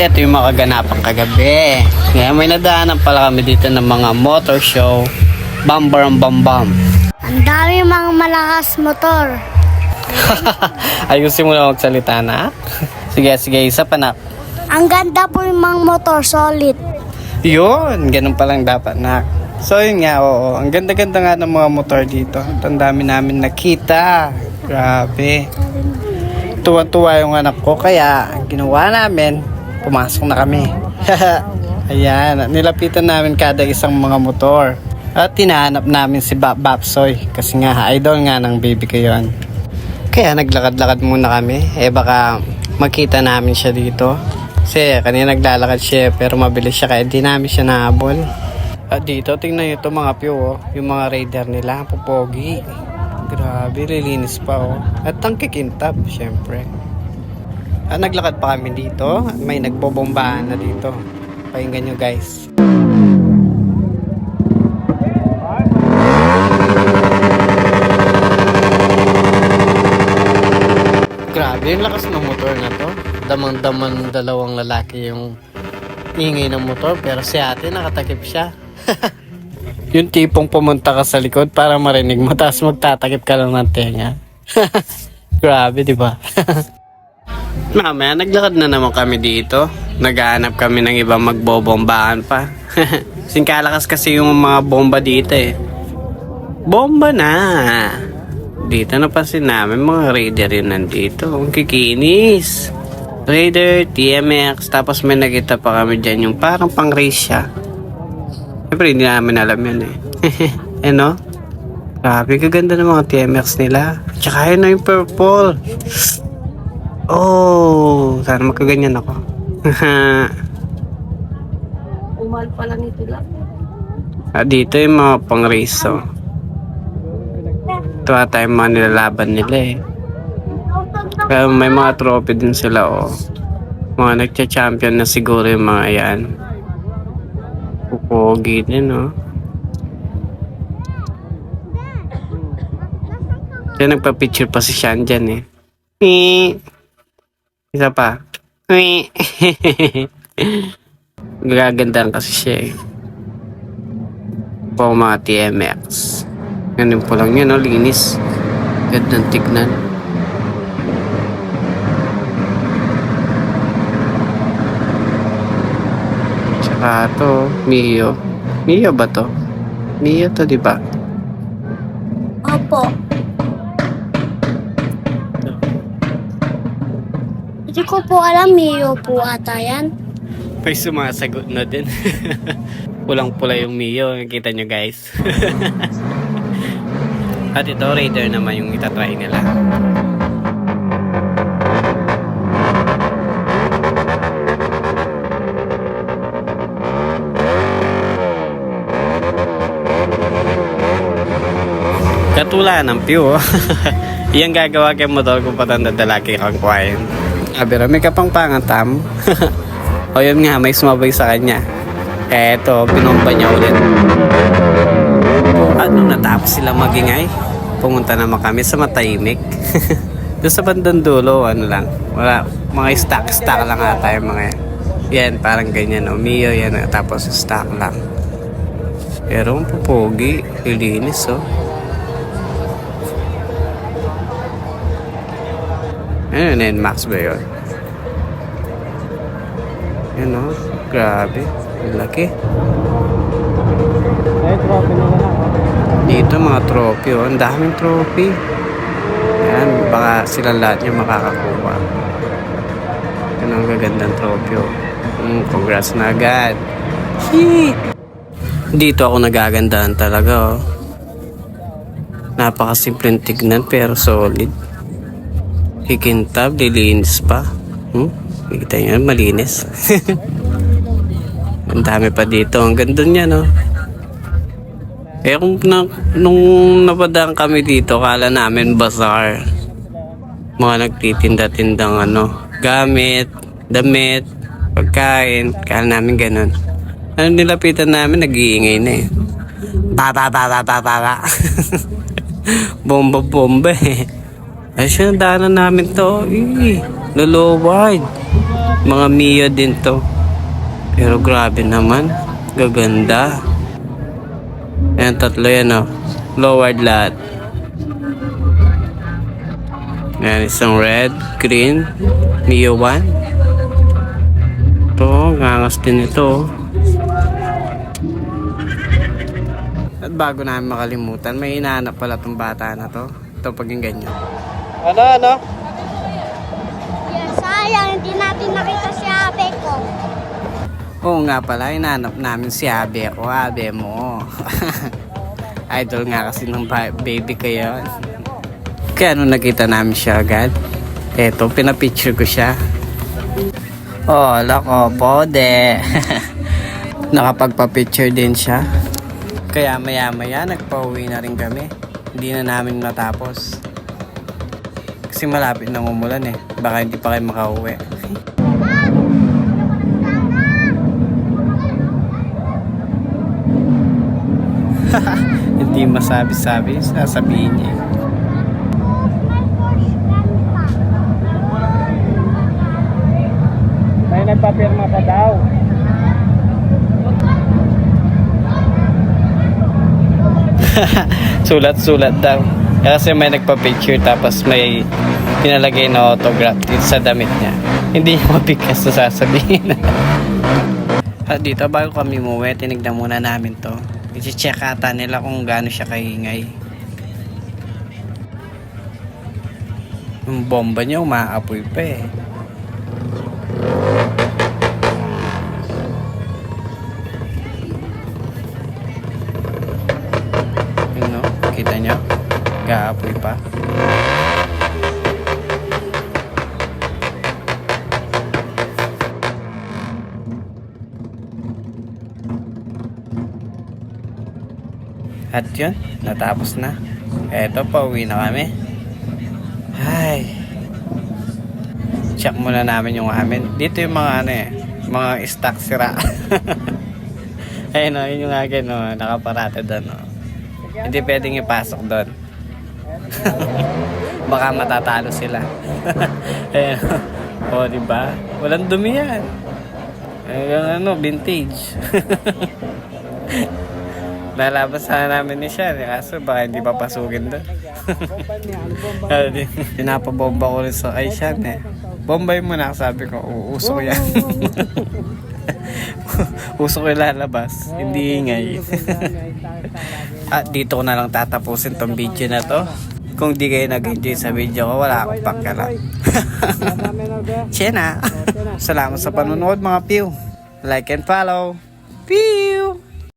ito yung mga kagabi. Kaya may nadaanan pala kami dito ng mga motor show. Bam bam bam bam. Ang dami mga malakas motor. Ayusin mo na magsalita na. sige, sige, isa pa na. Ang ganda po yung mga motor, solid. Yun, ganun palang dapat na. So yun nga, oo. Ang ganda-ganda nga ng mga motor dito. At Ang dami namin nakita. Grabe. Tuwa-tuwa yung anak ko. Kaya, ginawa namin, pumasok na kami. Ayan, nilapitan namin kada isang mga motor. At tinahanap namin si Bap Bapsoy. Kasi nga, idol nga ng baby ko yun. Kaya naglakad-lakad muna kami. Eh baka makita namin siya dito. Kasi kanina naglalakad siya pero mabilis siya kaya di namin siya nahabol. At dito, tingnan nyo ito mga piyo, oh. yung mga raider nila, pupogi. Grabe, lilinis pa oh. At ang kikintab, syempre. At naglakad pa kami dito, may nagbobombahan na dito. Pakinggan nyo guys. Grabe, yung lakas ng motor na to. Damang-daman dalawang lalaki yung ingay ng motor pero si ate nakatakip siya. yung tipong pumunta ka sa likod para marinig mo tapos magtatakip ka lang ng tenga. Grabe, di ba? Mamaya, naglakad na naman kami dito. Naghahanap kami ng ibang magbobombahan pa. Singkalakas kasi yung mga bomba dito eh. Bomba na! Dito napansin namin mga raider yun nandito. Ang kikinis. Raider, TMX, tapos may nakita pa kami dyan yung parang pang race siya. Siyempre hindi namin alam yun eh. eh no? Grabe, kaganda ng mga TMX nila. Tsaka yun na yung purple. Oh, sana magkaganyan ako. Umal pala nito lang. ah, dito yung mga pang race oh. Ito ata yung mga nilalaban nila eh. Pero may mga trophy din sila oh. Mga nagcha-champion na siguro yung mga yan. Pupogi din oh. Kaya nagpa-picture pa si Sean dyan eh. Eh. Isa pa. Gagandaan kasi siya eh. Po mga TMX. Ganun po lang yun, oh, linis. Gandang tignan. Tsaka to, Mio. Mio ba to? Mio to, di ba? Hindi ko po alam, Mio po ata yan. May sumasagot na din. Pulang-pula yung Mio. Kita nyo guys. At ito, Raider naman yung itatry nila. Katula ng pew. oh. Iyan gagawa kay motor kung patanda dalaki kang kwain. Abira, may kapangpangan tam. o yun nga, may sumabay sa kanya. Kaya ito, pinomba niya ulit. Nung natapos sila magingay, pumunta naman kami sa matahimik. Doon sa bandang dulo, ano lang, wala, mga stock-stock lang ata yung mga yan. Parang ganyan, no? Mio yan, tapos stock lang. Pero ang pupogi, lilinis, oh. Ano yun, Max ba yun? Yan o, grabe. Ang laki. Dito mga trophy oh. Ang daming trophy. Yan, baka sila lahat yung makakakuha. Yan ang gagandang trophy oh. Mm, congrats na agad. Yee! Dito ako nagagandahan talaga oh. Napakasimpleng tignan pero solid. Kikintab, lilinis pa. Hmm? Kita nyo, malinis. Ang dami pa dito. Ang ganda niya, no? Eh, kung na, nung napadaan kami dito, kala namin bazaar. Mga nagtitinda-tindang ano, gamit, damit, pagkain. Kala namin ganun. Ano nilapitan namin, nag-iingay na eh. Pa, pa, pa, pa, pa, pa, pa. Bomba-bomba eh. Ay, siya, daanan namin to. Eh. Luloward. Mga Mio din to. Pero grabe naman. Gaganda. Ayan, tatlo yan oh. Lowered lahat. Ayan, isang red, green, Mio 1. Ito, ngangas din ito. oh. At bago namin makalimutan, may hinahanap pala tong bata na to. Ito paging ganyan. Ano, ano? Sayang, hindi natin nakita si abe ko. Oo nga pala, hinahanap namin si Abe o Abe mo. Idol nga kasi ng ba- baby ko yun. Kaya nung nakita namin siya agad, eto, pinapicture ko siya. Oh, lako, pode. Nakapagpa-picture din siya. Kaya maya maya, nagpa-uwi na rin kami. Hindi na namin matapos. Kasi malapit nang umulan eh. Baka hindi pa kayo makauwi. Hindi masabi-sabi, sasabihin niya. May nagpapirma pa daw. Sulat-sulat daw. Kasi may nagpa-picture tapos may pinalagay na autograph dito sa damit niya. Hindi niya mabigkas na sasabihin. At dito bago kami muwi, tinignan muna namin to. I-check ata nila kung gaano siya kaingay. Yung bomba niya umaapoy pa eh. Yun no, kita niyo? Gaapoy pa. At yun, natapos na. Eto, pauwi na kami. Ay. Check muna namin yung amin. Dito yung mga ano eh, mga stock sira. Ayun o, yun yung akin o, nakaparate doon o. Hindi pwedeng ipasok doon. Baka matatalo sila. Ayun o, di ba? Walang dumi yan. Ayun ano, vintage. Nalabas sana namin ni Sean, eh, kaso baka hindi papasukin doon. Pinapabomba ko rin sa kay Sean eh. Bombay mo na, sabi ko, uuso ko yan. Uso ko yung lalabas, hindi ingay. At dito ko na lang tatapusin tong video na to. Kung di kayo nag-enjoy sa video ko, wala akong pagkalap. Chena! Salamat sa panonood mga pew. Like and follow. Pew!